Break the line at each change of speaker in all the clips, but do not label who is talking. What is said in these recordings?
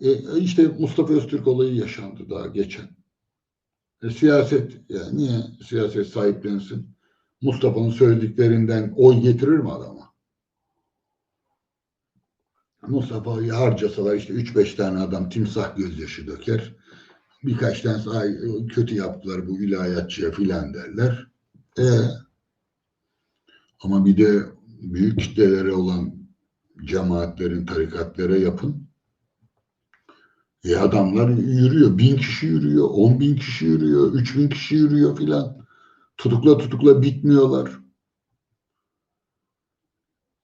e, işte Mustafa Öztürk olayı yaşandı daha geçen. E, siyaset, yani niye siyaset sahiplensin? Mustafa'nın söylediklerinden oy getirir mi adama? Mustafa'yı harcasalar işte 3-5 tane adam timsah gözyaşı döker. Birkaç tane ay, kötü yaptılar bu ilahiyatçıya filan derler. E, ama bir de büyük kitlelere olan cemaatlerin, tarikatlara yapın. E adamlar yürüyor. Bin kişi yürüyor. On bin kişi yürüyor. Üç bin kişi yürüyor filan. Tutukla tutukla bitmiyorlar.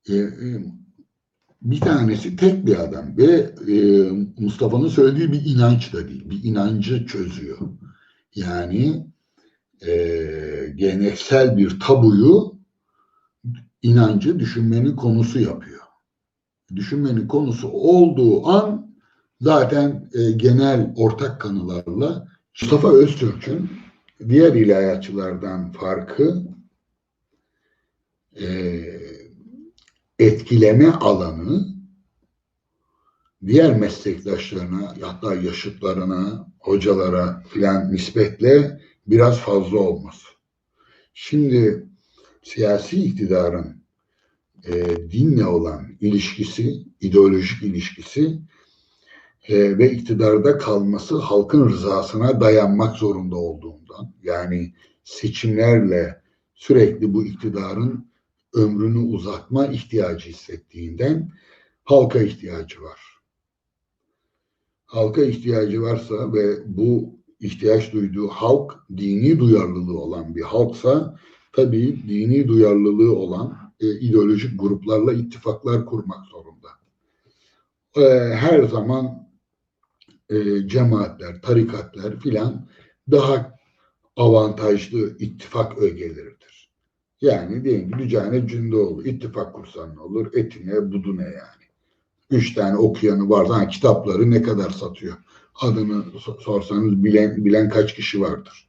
E, e, bir tanesi tek bir adam ve e, Mustafa'nın söylediği bir inanç da değil. Bir inancı çözüyor. Yani e, geleneksel bir tabuyu inancı düşünmenin konusu yapıyor. Düşünmenin konusu olduğu an zaten e, genel ortak kanılarla Mustafa Öztürk'ün diğer ilahiyatçılardan farkı e, etkileme alanı diğer meslektaşlarına hatta yaşıtlarına, hocalara filan nispetle biraz fazla olması. Şimdi siyasi iktidarın e, dinle olan ilişkisi, ideolojik ilişkisi e, ve iktidarda kalması halkın rızasına dayanmak zorunda olduğundan yani seçimlerle sürekli bu iktidarın ömrünü uzatma ihtiyacı hissettiğinden halka ihtiyacı var. Halka ihtiyacı varsa ve bu ihtiyaç duyduğu halk dini duyarlılığı olan bir halksa tabii dini duyarlılığı olan e, ideolojik gruplarla ittifaklar kurmak zorunda. E, her zaman e, cemaatler, tarikatlar filan daha avantajlı ittifak ögeleridir. Yani diyelim ki Dücane Cündoğlu ittifak kursan ne olur, etine budune yani. Üç tane okuyanı var. Ha, kitapları ne kadar satıyor? Adını sorsanız bilen, bilen kaç kişi vardır.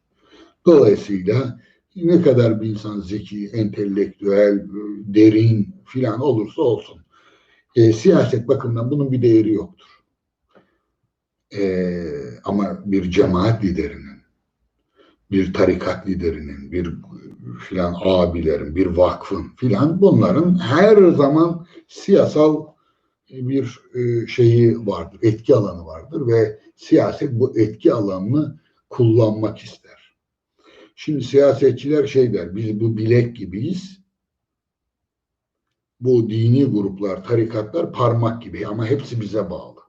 Dolayısıyla ne kadar bir insan zeki, entelektüel, derin filan olursa olsun e, siyaset bakımından bunun bir değeri yoktur. E, ama bir cemaat liderinin, bir tarikat liderinin, bir filan abilerin, bir vakfın filan bunların her zaman siyasal bir e, şeyi vardır, etki alanı vardır ve siyaset bu etki alanını kullanmak ister. Şimdi siyasetçiler şey der, biz bu bilek gibiyiz. Bu dini gruplar, tarikatlar parmak gibi ama hepsi bize bağlı.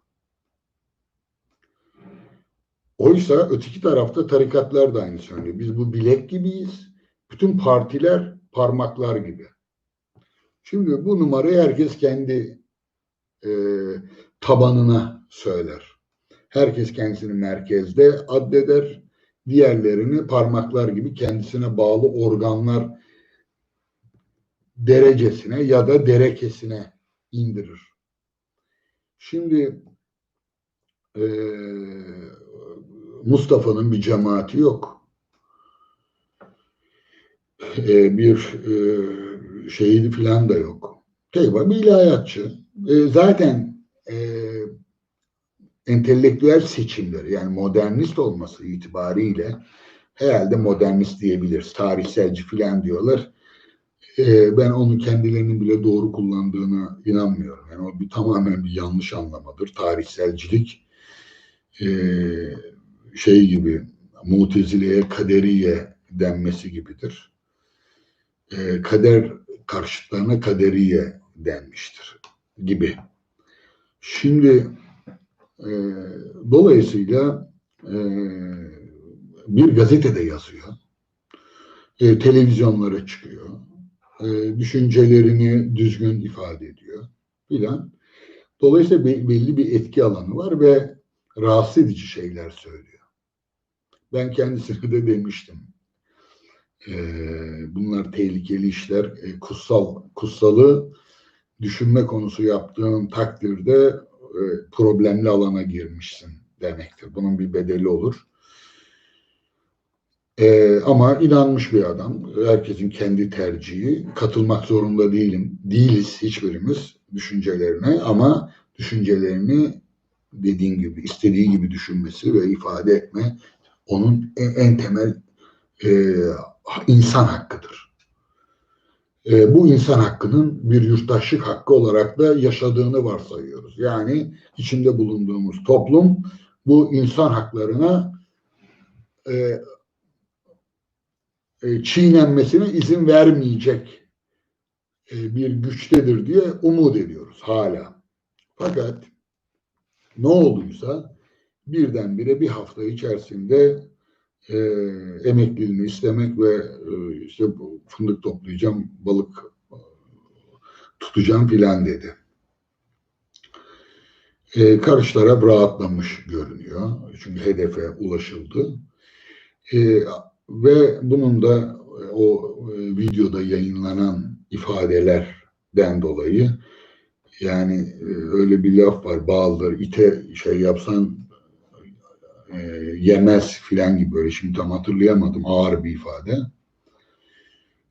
Oysa öteki tarafta tarikatlar da aynı söylüyor. Biz bu bilek gibiyiz. Bütün partiler parmaklar gibi. Şimdi bu numarayı herkes kendi e, tabanına söyler. Herkes kendisini merkezde addeder. Diğerlerini parmaklar gibi kendisine bağlı organlar derecesine ya da derekesine indirir. Şimdi e, Mustafa'nın bir cemaati yok. E, bir e, şeyi falan da yok. Tek var bir ilahiyatçı. E, zaten e, entelektüel seçimleri yani modernist olması itibariyle herhalde modernist diyebiliriz. Tarihselci filan diyorlar. Ee, ben onu kendilerinin bile doğru kullandığına inanmıyorum. Yani o bir tamamen bir yanlış anlamadır. Tarihselcilik e, şey gibi mutezileye kaderiye denmesi gibidir. E, kader karşıtlarına kaderiye denmiştir gibi. Şimdi e, dolayısıyla e, bir gazetede yazıyor. E, televizyonlara çıkıyor. E, düşüncelerini düzgün ifade ediyor filan. Dolayısıyla belli bir etki alanı var ve rahatsız edici şeyler söylüyor. Ben kendisine de demiştim. E, bunlar tehlikeli işler. E, kutsal kutsalı düşünme konusu yaptığın takdirde e, problemli alana girmişsin demektir. Bunun bir bedeli olur. Ee, ama inanmış bir adam. Herkesin kendi tercihi. Katılmak zorunda değilim. Değiliz hiçbirimiz düşüncelerine ama düşüncelerini dediğin gibi istediği gibi düşünmesi ve ifade etme onun en, en temel e, insan hakkıdır. E, bu insan hakkının bir yurttaşlık hakkı olarak da yaşadığını varsayıyoruz. Yani içinde bulunduğumuz toplum bu insan haklarına e, e, çiğnenmesine izin vermeyecek e, bir güçtedir diye umut ediyoruz hala. Fakat ne olduysa birdenbire bir hafta içerisinde e, emekliliğini istemek ve e, işte fındık toplayacağım, balık e, tutacağım filan dedi. E, karşı taraf rahatlamış görünüyor. Çünkü hedefe ulaşıldı. E, ve bunun da e, o e, videoda yayınlanan ifadelerden dolayı yani öyle bir laf var bağlıdır ite şey yapsan e, yemez filan gibi böyle şimdi tam hatırlayamadım ağır bir ifade.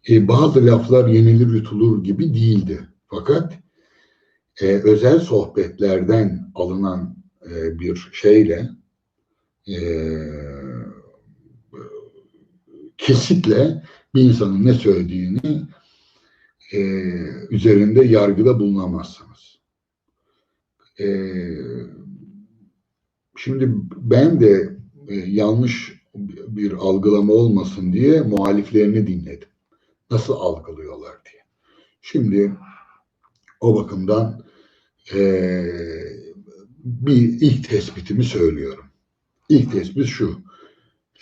E, bazı laflar yenilir yutulur gibi değildi. Fakat e, özel sohbetlerden alınan e, bir şeyle e, kesitle bir insanın ne söylediğini e, üzerinde yargıda bulunamazsınız. E, şimdi ben de e, yanlış bir algılama olmasın diye muhaliflerini dinledim. Nasıl algılıyorlar diye. Şimdi o bakımdan e, bir ilk tespitimi söylüyorum. İlk tespit şu.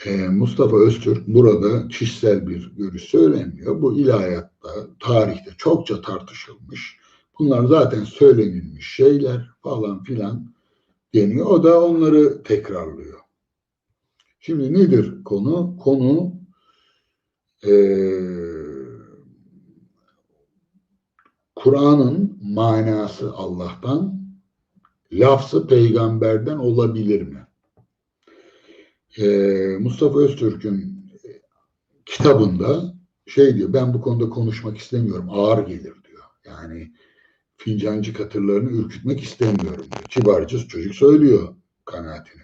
E, Mustafa Öztürk burada kişisel bir görüş söylemiyor. Bu ilahiyatta, tarihte çokça tartışılmış. Bunlar zaten söylenilmiş şeyler falan filan deniyor. O da onları tekrarlıyor. Şimdi nedir konu? Konu e, Kur'an'ın manası Allah'tan, lafzı peygamberden olabilir mi? Ee, Mustafa Öztürk'ün kitabında şey diyor, ben bu konuda konuşmak istemiyorum, ağır gelir diyor. Yani fincancı katırlarını ürkütmek istemiyorum diyor. Kibarcı çocuk söylüyor kanaatini.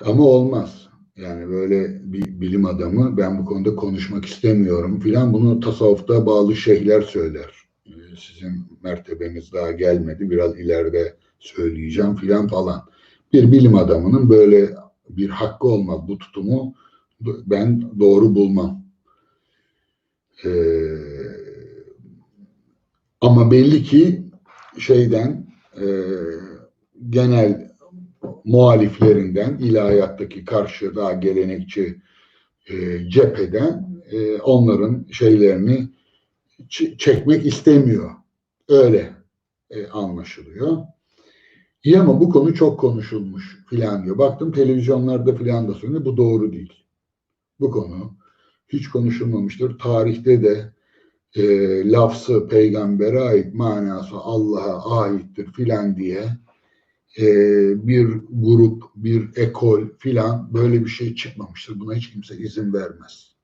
Ama olmaz. Yani böyle bir bilim adamı ben bu konuda konuşmak istemiyorum filan bunu tasavvufta bağlı şeyhler söyler. Ee, sizin mertebeniz daha gelmedi biraz ileride söyleyeceğim filan falan. Bir bilim adamının böyle bir hakkı olmaz bu tutumu ben doğru bulmam. Ee, ama belli ki şeyden e, genel muhaliflerinden, ilahiyattaki karşı daha gelenekçi e, cepheden e, onların şeylerini çekmek istemiyor. Öyle e, anlaşılıyor. İyi ama bu konu çok konuşulmuş filan diyor. Baktım televizyonlarda filan da söylüyor. Bu doğru değil. Bu konu hiç konuşulmamıştır. Tarihte de e, lafzı peygambere ait manası Allah'a aittir filan diye e, bir grup, bir ekol filan böyle bir şey çıkmamıştır. Buna hiç kimse izin vermez.